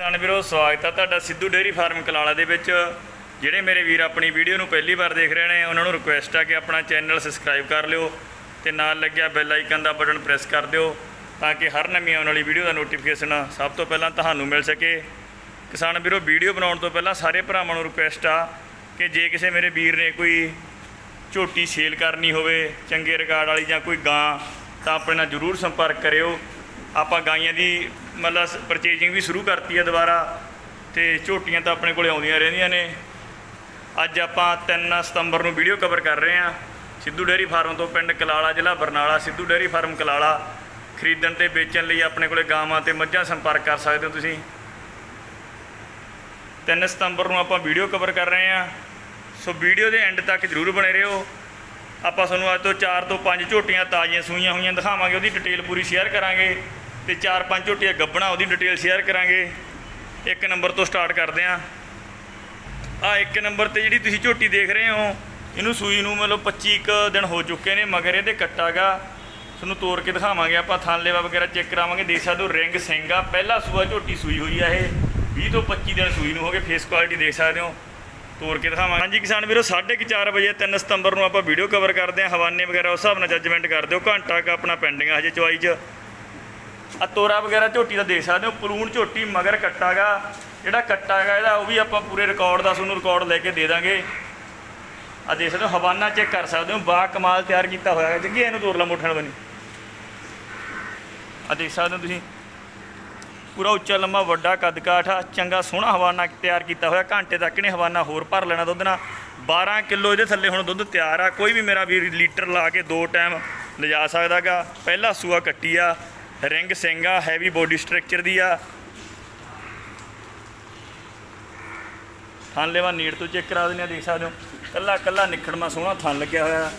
ਕਿਸਾਨ ਵੀਰੋ, ਸਵਾਗਤ ਹੈ ਤੁਹਾਡਾ ਸਿੱਧੂ ਡੇਅਰੀ ਫਾਰਮ ਕਲਾਲਾ ਦੇ ਵਿੱਚ। ਜਿਹੜੇ ਮੇਰੇ ਵੀਰ ਆਪਣੀ ਵੀਡੀਓ ਨੂੰ ਪਹਿਲੀ ਵਾਰ ਦੇਖ ਰਹੇ ਨੇ, ਉਹਨਾਂ ਨੂੰ ਰਿਕੁਐਸਟ ਆ ਕਿ ਆਪਣਾ ਚੈਨਲ ਸਬਸਕ੍ਰਾਈਬ ਕਰ ਲਿਓ ਤੇ ਨਾਲ ਲੱਗਿਆ ਬੈਲ ਆਈਕਨ ਦਾ ਬਟਨ ਪ੍ਰੈਸ ਕਰ ਦਿਓ ਤਾਂ ਕਿ ਹਰ ਨਵੀਂ ਆਉਣ ਵਾਲੀ ਵੀਡੀਓ ਦਾ ਨੋਟੀਫਿਕੇਸ਼ਨ ਸਭ ਤੋਂ ਪਹਿਲਾਂ ਤੁਹਾਨੂੰ ਮਿਲ ਸਕੇ। ਕਿਸਾਨ ਵੀਰੋ, ਵੀਡੀਓ ਬਣਾਉਣ ਤੋਂ ਪਹਿਲਾਂ ਸਾਰੇ ਭਰਾਵਾਂ ਨੂੰ ਰਿਕੁਐਸਟ ਆ ਕਿ ਜੇ ਕਿਸੇ ਮੇਰੇ ਵੀਰ ਨੇ ਕੋਈ ਝੋਟੀ ਸੇਲ ਕਰਨੀ ਹੋਵੇ, ਚੰਗੇ ਰਿਕਾਰਡ ਵਾਲੀ ਜਾਂ ਕੋਈ ਗਾਂ, ਤਾਂ ਆਪਣੇ ਨਾਲ ਜਰੂਰ ਸੰਪਰਕ ਕਰਿਓ। ਆਪਾਂ ਗਾਈਆਂ ਦੀ ਮਤਲਬ ਪਰਚੇਜਿੰਗ ਵੀ ਸ਼ੁਰੂ ਕਰਤੀ ਹੈ ਦੁਬਾਰਾ ਤੇ ਝੋਟੀਆਂ ਤਾਂ ਆਪਣੇ ਕੋਲੇ ਆਉਂਦੀਆਂ ਰਹਿੰਦੀਆਂ ਨੇ। ਅੱਜ ਆਪਾਂ 3 ਸਤੰਬਰ ਨੂੰ ਵੀਡੀਓ ਕਵਰ ਕਰ ਰਹੇ ਹਾਂ। ਸਿੱਧੂ ਡੇਅਰੀ ਫਾਰਮ ਤੋਂ ਪਿੰਡ ਕਲਾਲਾ, ਜ਼ਿਲ੍ਹਾ ਬਰਨਾਲਾ। ਸਿੱਧੂ ਡੇਅਰੀ ਫਾਰਮ ਕਲਾਲਾ, ਖਰੀਦਣ ਤੇ ਵੇਚਣ ਲਈ ਆਪਣੇ ਕੋਲੇ ਗਾਵਾਂ ਤੇ ਮੱਝਾਂ ਸੰਪਰਕ ਕਰ ਸਕਦੇ ਹੋ ਤੁਸੀਂ। 3 ਸਤੰਬਰ ਨੂੰ ਆਪਾਂ ਵੀਡੀਓ ਕਵਰ ਕਰ ਰਹੇ ਹਾਂ। ਸੋ ਵੀਡੀਓ ਦੇ ਐਂਡ ਤੱਕ ਜਰੂਰ ਬਣੇ ਰਹੋ। ਆਪਾਂ ਤੁਹਾਨੂੰ ਅੱਜ ਤੋਂ 4 ਤੋਂ 5 ਝੋਟੀਆਂ ਤਾਜ਼ੀਆਂ ਸੂਈਆਂ ਹੋਈਆਂ ਦਿਖਾਵਾਂਗੇ, ਉਹਦੀ ਡਿਟੇਲ ਪੂਰੀ ਸ਼ੇਅਰ ਕਰਾਂਗੇ। ਤੇ 4-5 ਝੋਟੀਆਂ ਗੱਬਣਾ, ਉਹਦੀ ਡਿਟੇਲ ਸ਼ੇਅਰ ਕਰਾਂਗੇ। ਇੱਕ ਨੰਬਰ ਤੋਂ ਸਟਾਰਟ ਕਰਦੇ ਹਾਂ ਆ ਇੱਕ ਨੰਬਰ ਤੇ ਜਿਹੜੀ ਤੁਸੀਂ ਝੋਟੀ ਦੇਖ ਰਹੇ ਹੋ, ਇਹਨੂੰ ਸੂਈ ਨੂੰ ਮਤਲਬ 25 ਕੁ ਦਿਨ ਹੋ ਚੁੱਕੇ ਨੇ, ਮਗਰ ਇਹਦੇ ਕੱਟਾਗਾ ਤੁਹਾਨੂੰ ਤੋੜ ਕੇ ਦਿਖਾਵਾਂਗੇ, ਆਪਾਂ ਥਣ ਵਗੈਰਾ ਚੈੱਕ ਕਰਾਵਾਂਗੇ। ਦੇਖ ਸਕਦੇ ਹੋ ਰਿੰਗ ਸਿੰਗਾ ਪਹਿਲਾ ਸੂਆ ਝੋਟੀ ਸੂਈ ਹੋਈ ਆ ਇਹ। 20 ਤੋਂ 25 ਦਿਨ ਸੂਈ ਨੂੰ ਹੋ ਗਏ ਫੇਸ ਕੁਆਲਿਟੀ ਦੇਖ ਸਕਦੇ ਹੋ। ਤੋੜ ਕੇ ਦਿਖਾਵਾਂਗੇ। ਹਾਂਜੀ ਕਿਸਾਨ ਵੀਰੋ 4:30 ਵਜੇ 3 ਸਤੰਬਰ ਨੂੰ ਆਪਾਂ ਵੀਡੀਓ ਕਵਰ ਕਰਦੇ ਹਾਂ ਹਵਾਨੇ ਵਗੈਰਾ, ਉਸ ਹਿਸਾਬ ਨਾਲ ਜੱਜਮੈਂਟ ਕਰ ਦਿਓ ਘੰਟਾ ਕ ਆਪਣਾ ਪੈਂਡਿੰਗ ਆ ਹਜੇ ਚਵਾਈ 'ਚ। ਆ ਤੋਰਾ ਵਗੈਰਾ ਝੋਟੀ ਦਾ ਦੇਖ ਸਕਦੇ ਹੋ, ਪਲੂਣ ਝੋਟੀ ਮਗਰ ਕੱਟਾਗਾ, ਜਿਹੜਾ ਕੱਟਾਗਾ ਇਹਦਾ ਉਹ ਵੀ ਆਪਾਂ ਪੂਰੇ ਰਿਕਾਰਡ ਦਾ ਤੁਹਾਨੂੰ ਰਿਕਾਰਡ ਲੈ ਕੇ ਦੇ ਦਾਂਗੇ। ਆ ਦੇਖ ਸਕਦੇ ਹੋ, ਹਵਾਨਾ ਚੈੱਕ ਕਰ ਸਕਦੇ ਹੋ ਬਾ ਕਮਾਲ ਤਿਆਰ ਕੀਤਾ ਹੋਇਆ ਹੈ, ਜੱਗੀ ਇਹਨੂੰ ਤੋਰ ਲਾ ਮੋਠਣ ਬਣੀ। ਆ ਦੇਖ ਸਕਦੇ ਹੋ ਤੁਸੀਂ, ਪੂਰਾ ਉੱਚਾ ਲੰਮਾ ਵੱਡਾ ਕੱਦ ਕਾਠ ਆ, ਚੰਗਾ ਸੋਹਣਾ ਹਵਾਨਾ ਤਿਆਰ ਕੀਤਾ ਹੋਇਆ, ਘੰਟੇ ਤੱਕ ਇਹਨੇ ਹਵਾਨਾ ਹੋਰ ਭਰ ਲੈਣਾ ਦੁੱਧ ਨਾਲ। 12 ਕਿਲੋ ਇਹਦੇ ਥੱਲੇ ਹੁਣ ਦੁੱਧ ਤਿਆਰ ਆ, ਕੋਈ ਵੀ ਮੇਰਾ ਵੀ ਲੀਟਰ ਲਾ ਕੇ ਦੋ ਟਾਈਮ ਲਿਜਾ ਸਕਦਾਗਾ, ਪਹਿਲਾ ਸੂਆ ਕੱਟੀ ਆ ਰਿੰਗ ਸਿੰਘ ਆ ਹੈਵੀ ਬੋਡੀ ਸਟਰਕਚਰ ਦੀ ਆ। ਥਣ ਲੈਵਾ ਨੀੜ ਤੋਂ ਚੈੱਕ ਕਰਾ ਦਿੰਦੇ ਆ, ਦੇਖ ਸਕਦੇ ਹੋ। ਕੱਲਾ ਕੱਲਾ ਨਿਖੜਮਾ ਸੋਹਣਾ, ਥਣ ਲੱਗਿਆ ਹੋਇਆ।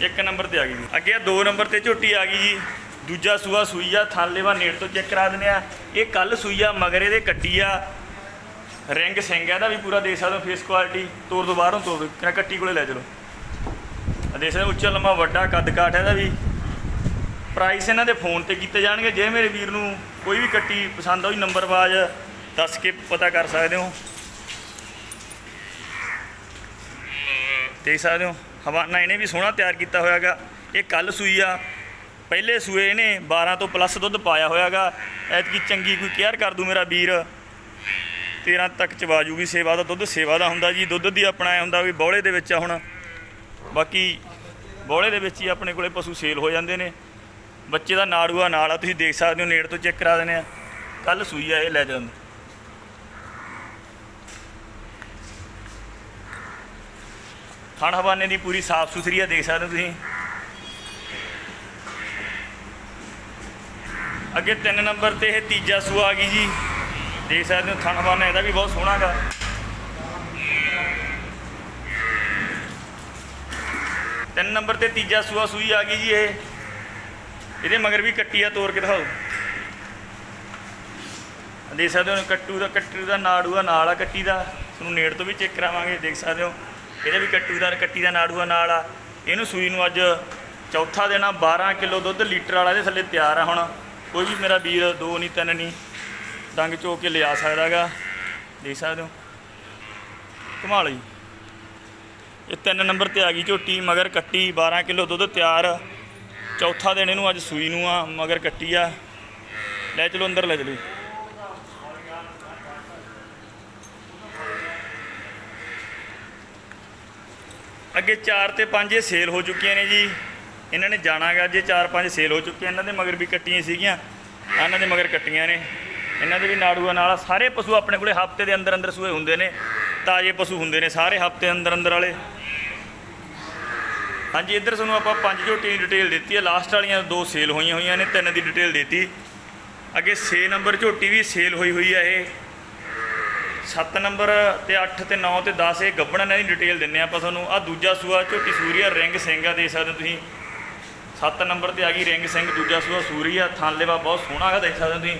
ਇੱਕ ਨੰਬਰ ਤੇ ਆ ਗਈ ਅੱਗੇ ਆ, ਦੋ ਨੰਬਰ ਤੇ ਝੋਟੀ ਆ ਗਈ ਜੀ। ਦੂਜਾ ਸੂਆ ਸੂਈ ਆ, ਥਣ ਲੈਵਾ ਨੀੜ ਤੋਂ ਚੈੱਕ ਕਰਾ ਦਿੰਦੇ ਆ। ਇਹ ਕੱਲ ਸੂਈ ਆ, ਮਗਰ ਇਹਦੇ ਕੱਟੀ ਆ। ਰਿੰਗ ਸਿੰਘ ਆ ਇਹਦਾ ਵੀ ਪੂਰਾ ਦੇਖ ਸਕਦੇ ਹੋ ਫੇਸ ਕੁਆਲਿਟੀ ਤੋਰ ਤੋਂ ਬਾਹਰੋਂ ਤੋਰ ਦਿਓ। ਕੱਟੀ ਕੋਲੇ ਲੈ ਚਲੋ। ਆ ਦੇਖ ਸਕਦੇ ਹੋ, ਉੱਚਾ ਲੰਮਾ ਵੱਡਾ ਕੱਦ ਕਾਠ ਹੈ ਇਹਦਾ ਵੀ। ਪ੍ਰਾਈਸ ਇਹਨਾਂ ਦੇ ਫੋਨ ਤੇ ਕੀਤੇ ਜਾਣਗੇ, ਜੇ ਮੇਰੇ ਵੀਰ ਨੂੰ ਕੋਈ ਵੀ ਕੱਟੀ ਪਸੰਦ ਆ ਉਹ ਨੰਬਰ ਬਾਜ ਦੱਸ ਕੇ ਪਤਾ ਕਰ ਸਕਦੇ ਹੋ। ਦੇਖ ਸਕਦੇ ਹੋ, ਹਵਾਨਾ ਇਹਨੇ ਵੀ ਸੋਹਣਾ ਤਿਆਰ ਕੀਤਾ ਹੋਇਆਗਾ। ਇਹ ਕੱਲ ਸੂਈ ਆ, ਪਹਿਲੇ ਸੂਏ ਇਹਨੇ 12 ਤੋਂ ਪਲੱਸ ਦੁੱਧ ਪਾਇਆ ਹੋਇਆਗਾ। ਐਤਕੀ ਚੰਗੀ ਕੋਈ ਕੇਅਰ ਕਰ ਦੂ ਮੇਰਾ ਵੀਰ। 13 ਤੱਕ ਚਵਾ ਜੂਗੀ ਸੇਵਾ ਦਾ ਦੁੱਧ ਸੇਵਾ ਦਾ ਹੁੰਦਾ ਜੀ, ਦੁੱਧ ਦੀ ਆਪਣਾ ਇਹ ਹੁੰਦਾ ਵੀ ਬੌਲੇ ਦੇ ਵਿੱਚ ਆ ਹੁਣ। ਬਾਕੀ ਬੌਲੇ ਦੇ ਵਿੱਚ ਹੀ ਆਪਣੇ ਕੋਲੇ ਪਸ਼ੂ ਸੇਲ ਹੋ ਜਾਂਦੇ ਨੇ। ਬੱਚੇ ਦਾ ਨਾੜੂਆ ਨਾਲ ਆ, ਤੁਸੀਂ ਦੇਖ ਸਕਦੇ ਹੋ, ਨੇੜ ਤੋਂ ਚੈੱਕ ਕਰਾ ਦਿੰਦੇ ਆ। ਕੱਲ ਸੂਈ ਆ, ਇਹ ਲੈ ਜਾਂਦੇ ਥਣ ਹਵਾਨੇ ਦੀ ਪੂਰੀ ਸਾਫ਼ ਸੁਥਰੀ ਆ, ਦੇਖ ਸਕਦੇ ਹੋ ਤੁਸੀਂ। ਅੱਗੇ 3 ਨੰਬਰ ਤੇ ਇਹ ਤੀਜਾ ਸੂਆ ਆ ਗਈ ਜੀ। ਦੇਖ ਸਕਦੇ ਹੋ, ਥਣ ਹਵਾਨਾ ਇਹਦਾ ਵੀ ਬਹੁਤ ਸੋਹਣਾ ਗਾ। ਤਿੰਨ ਨੰਬਰ ਤੇ ਤੀਜਾ ਸੂਆ ਸੂਈ ਆ ਗਈ ਜੀ ਇਹ। ਇਹਦੇ ਮਗਰ ਵੀ ਕੱਟੀ ਆ ਤੋੜ ਕੇ ਦਿਖਾਓ। ਦੇਖ ਸਕਦੇ ਹੋ ਕੱਟੂ ਦਾ ਕੱਟੂ ਦਾ ਨਾੜੂਆ ਨਾਲ ਆ ਕੱਟੀ ਦਾ। ਤੁਹਾਨੂੰ ਨੇੜ ਤੋਂ ਵੀ ਚੈੱਕ ਕਰਾਵਾਂਗੇ, ਦੇਖ ਸਕਦੇ ਹੋ। ਇਹਦੇ ਵੀ ਕੱਟੂ ਦਾ, ਕੱਟੀ ਦਾ ਨਾੜੂਆ ਨਾਲ ਆ। ਇਹਨੂੰ ਸੂਈ ਨੂੰ ਅੱਜ ਚੌਥਾ ਦੇਣਾ 12 ਕਿਲੋ ਦੁੱਧ ਲੀਟਰ ਵਾਲਾ ਇਹਦੇ ਥੱਲੇ ਤਿਆਰ ਆ ਹੁਣ। ਕੋਈ ਵੀ ਮੇਰਾ ਵੀਰ, ਦੋ ਨਹੀਂ, ਤਿੰਨ ਨਹੀਂ। ਡੰਗ ਚੋ ਕੇ ਲਿਆ ਸਕਦਾਗਾ ਦੇਖ ਸਕਦੇ ਹੋ। ਕਮਾਲ ਜੀ ਇਹ ਤਿੰਨ ਨੰਬਰ ਤੇ ਆ ਗਈ ਝੋਟੀ, ਮਗਰ ਕੱਟੀ 12 ਕਿਲੋ ਦੁੱਧ ਤਿਆਰ। ਚੌਥਾ ਦਿਨ ਇਹਨੂੰ ਅੱਜ ਸੂਈ ਨੂੰ ਆ, ਮਗਰ ਕੱਟੀ ਆ। ਲੈ ਚਲੋ ਅੰਦਰ ਲੈ ਚਲੋ। ਜੀ। ਅੱਗੇ 4 ਤੇ 5 ਇਹ ਸੇਲ ਹੋ ਚੁੱਕੀਆਂ ਨੇ ਜੀ। ਇਹਨਾਂ ਨੇ ਜਾਣਾਗਾ ਜੇ 4-5 ਸੇਲ ਹੋ ਚੁੱਕੇ ਇਹਨਾਂ ਦੇ ਮਗਰ ਵੀ ਕੱਟੀਆਂ ਸੀਗੀਆਂ। ਇਹਨਾਂ ਦੇ ਮਗਰ ਕੱਟੀਆਂ ਨੇ। ਇਹਨਾਂ ਦੇ ਵੀ ਨਾੜੂਆਂ ਨਾਲ ਆ। ਸਾਰੇ ਪਸ਼ੂ ਆਪਣੇ ਕੋਲੇ ਹਫ਼ਤੇ ਦੇ ਅੰਦਰ ਅੰਦਰ ਸੂਏ ਹੁੰਦੇ ਨੇ, ਤਾਜ਼ੇ ਪਸ਼ੂ ਹੁੰਦੇ ਨੇ ਸਾਰੇ ਹਫ਼ਤੇ ਅੰਦਰ ਅੰਦਰ ਵਾਲੇ। ਹਾਂਜੀ, ਇੱਧਰ ਤੁਹਾਨੂੰ ਆਪਾਂ ਪੰਜ ਝੋਟੀ ਦੀ ਡਿਟੇਲ ਦਿੱਤੀ ਹੈ ਲਾਸਟ ਵਾਲੀਆਂ ਦੋ ਸੇਲ ਹੋਈਆਂ ਹੋਈਆਂ ਨੇ, ਤਿੰਨ ਦੀ ਡਿਟੇਲ ਦਿੱਤੀ। ਅੱਗੇ 6 ਨੰਬਰ ਝੋਟੀ ਵੀ ਸੇਲ ਹੋਈ ਹੋਈ ਹੈ ਇਹ। 7 ਨੰਬਰ ਤੇ 8 ਤੇ 9 ਤੇ 10 ਇਹ ਗੱਬਣਾ ਦੀ ਡਿਟੇਲ ਦਿੰਨੇ ਆਪਾਂ ਤੁਹਾਨੂੰ। ਆ ਦੂਜਾ ਸੂਆ ਝੋਟੀ ਸੂਰੀਆ ਰਿੰਗ ਸਿੰਘ ਆ, ਦੇਖ ਸਕਦੇ ਹੋ ਤੁਸੀਂ। 7 ਨੰਬਰ ਤੇ ਆ ਗਈ ਰਿੰਗ ਸਿੰਘ, ਦੂਜਾ ਸੂਆ ਸੂਰੀਆ ਥਾਂਲੇਵਾ ਬਹੁਤ ਸੋਹਣਾ ਹੈਗਾ, ਦੇਖ ਸਕਦੇ ਹੋ ਤੁਸੀਂ।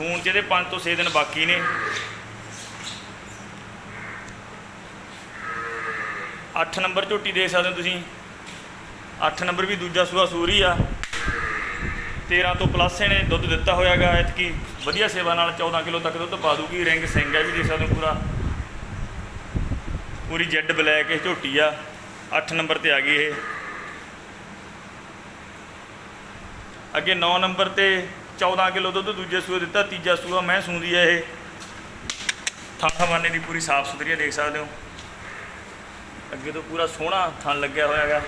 ਸੂਣ ਚ ਇਹਦੇ 5 ਤੋਂ 6 ਦਿਨ ਬਾਕੀ ਨੇ। 8 ਨੰਬਰ ਝੋਟੀ ਦੇਖ ਸਕਦੇ ਹੋ ਤੁਸੀਂ। 8 ਨੰਬਰ ਵੀ ਦੂਜਾ ਸੂਆ ਸੂਰੀ ਆ। 13 ਤੋਂ ਪਲੱਸ ਇਹਨੇ ਦੁੱਧ ਦਿੱਤਾ ਹੋਇਆਗਾ ਐਤਕੀ। ਵਧੀਆ ਸੇਵਾ ਨਾਲ 14 ਕਿਲੋ ਤੱਕ ਦੁੱਧ ਪਾ ਦੂਗੀ। ਰਿੰਗ ਸਿੰਘ ਹੈ ਵੀ ਦੇਖ ਸਕਦੇ ਹੋ ਪੂਰਾ। ਪੂਰੀ ਜੈਡ ਬਲੈਕ ਇਹ ਝੋਟੀ ਆ। 8 ਨੰਬਰ ਤੇ ਆ ਗਈ ਇਹ। ਅੱਗੇ 9 ਨੰਬਰ ਤੇ 14 ਕਿਲੋ ਦੁੱਧ, ਦੂਜੇ ਸੂਏ ਦਿੱਤਾ, ਤੀਜਾ ਸੂਆ ਮੈਂ ਸੂੰਦੀ ਆ ਇਹ। ਥਾਂ ਹਵਾਨੇ ਦੀ ਪੂਰੀ ਸਾਫ਼ ਸੁਥਰੀ ਹੈ ਦੇਖ ਸਕਦੇ ਹੋ। ਅੱਗੇ ਤੋਂ ਪੂਰਾ ਸੋਹਣਾ ਥਣ ਲੱਗਿਆ ਹੋਇਆ ਹੈਗਾ।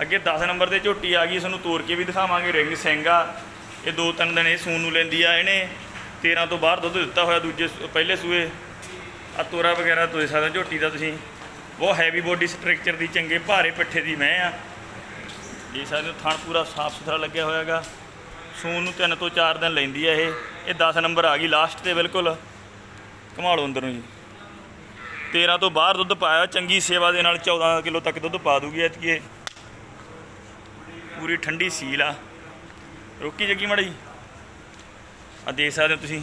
ਅੱਗੇ 10 ਨੰਬਰ ਤੇ ਝੋਟੀ ਆ ਗਈ ਸਾਨੂੰ ਤੋੜ ਕੇ ਵੀ ਦਿਖਾਵਾਂਗੇ। ਰਿੰਗ ਸਿੰਘ ਇਹ ਦੋ ਤਿੰਨ ਦਿਨ ਇਹ ਸੂਨ ਨੂੰ ਲੈਂਦੀ ਆ ਇਹਨੇ। 13 ਤੋਂ ਬਾਹਰ ਦੁੱਧ ਦਿੱਤਾ ਹੋਇਆ ਦੂਜੇ ਪਹਿਲੇ ਸੂਏ। ਆ ਤੋਰਾ ਵਗੈਰਾ ਤੁਸੀਂ ਸਕਦੇ ਹੋ, ਝੋਟੀ ਦਾ ਤੁਸੀਂ। ਬਹੁਤ ਹੈਵੀ ਬੋਡੀ ਸਟਰਕਚਰ ਦੀ, ਚੰਗੇ ਭਾਰੇ ਪਿੱਠੇ ਦੀ ਮੈਂ ਆ। ਦੇਖ ਸਕਦੇ ਹੋ ਥਣ ਪੂਰਾ ਸਾਫ਼ ਸੁਥਰਾ ਲੱਗਿਆ ਹੋਇਆ ਹੈਗਾ ਸੂਨ ਨੂੰ ਤਿੰਨ ਤੋਂ ਚਾਰ ਦਿਨ ਲੈਂਦੀ ਹੈ ਇਹ। ਇਹ 10 ਨੰਬਰ ਆ ਗਈ ਲਾਸਟ ਤੇ ਬਿਲਕੁਲ। ਘਮਾਲੋ ਅੰਦਰ ਨੂੰ ਜੀ। 13 ਤੋਂ ਬਾਹਰ ਦੁੱਧ ਪਾਇਆ, ਚੰਗੀ ਸੇਵਾ ਦੇ ਨਾਲ 14 ਕਿਲੋ ਤੱਕ ਦੁੱਧ ਪਾ ਦੂਗੀ ਐਤਕੀ ਇਹ। ਪੂਰੀ ਠੰਡੀ ਸੀਲ ਆ। ਰੋਕੀ ਜੱਗੀ ਜੀ ਆ ਦੇਖ ਸਕਦੇ ਹੋ ਤੁਸੀਂ।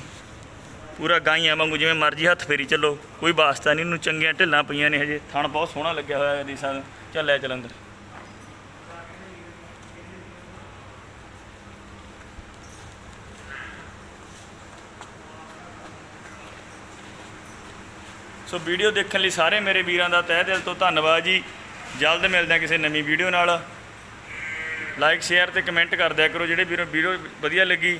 ਪੂਰਾ ਗਾਈਆਂ ਵਾਂਗੂ ਜਿਵੇਂ ਮਰਜ਼ੀ ਹੱਥ ਫੇਰੀ ਚੱਲੋ। ਕੋਈ ਵਾਸਤਾ ਨਹੀਂ, ਇਹਨੂੰ ਚੰਗੀਆਂ ਢਿੱਲਾਂ ਪਈਆਂ ਨੇ ਹਜੇ। ਥਣ ਬਹੁਤ ਸੋਹਣਾ ਲੱਗਿਆ ਹੋਇਆ ਹੈ, ਦੇਖ ਸਕਦੇ ਹੋ। ਚੱਲ ਲੈ ਚੱਲ ਅੰਦਰ। ਸੋ ਵੀਡੀਓ ਦੇਖਣ ਲਈ ਸਾਰੇ ਮੇਰੇ ਵੀਰਾਂ ਦਾ ਤਹਿ ਦਿਲ ਤੋਂ ਧੰਨਵਾਦ ਜੀ। ਜਲਦ ਮਿਲਦੇ ਹਾਂ ਕਿਸੇ ਨਵੀਂ ਵੀਡੀਓ ਨਾਲ। ਲਾਈਕ ਸ਼ੇਅਰ ਤੇ ਕਮੈਂਟ ਕਰ ਦਿਆ ਕਰੋ, ਜਿਹੜੇ ਵੀਰੋ ਵੀਡੀਓ ਵਧੀਆ ਲੱਗੀ।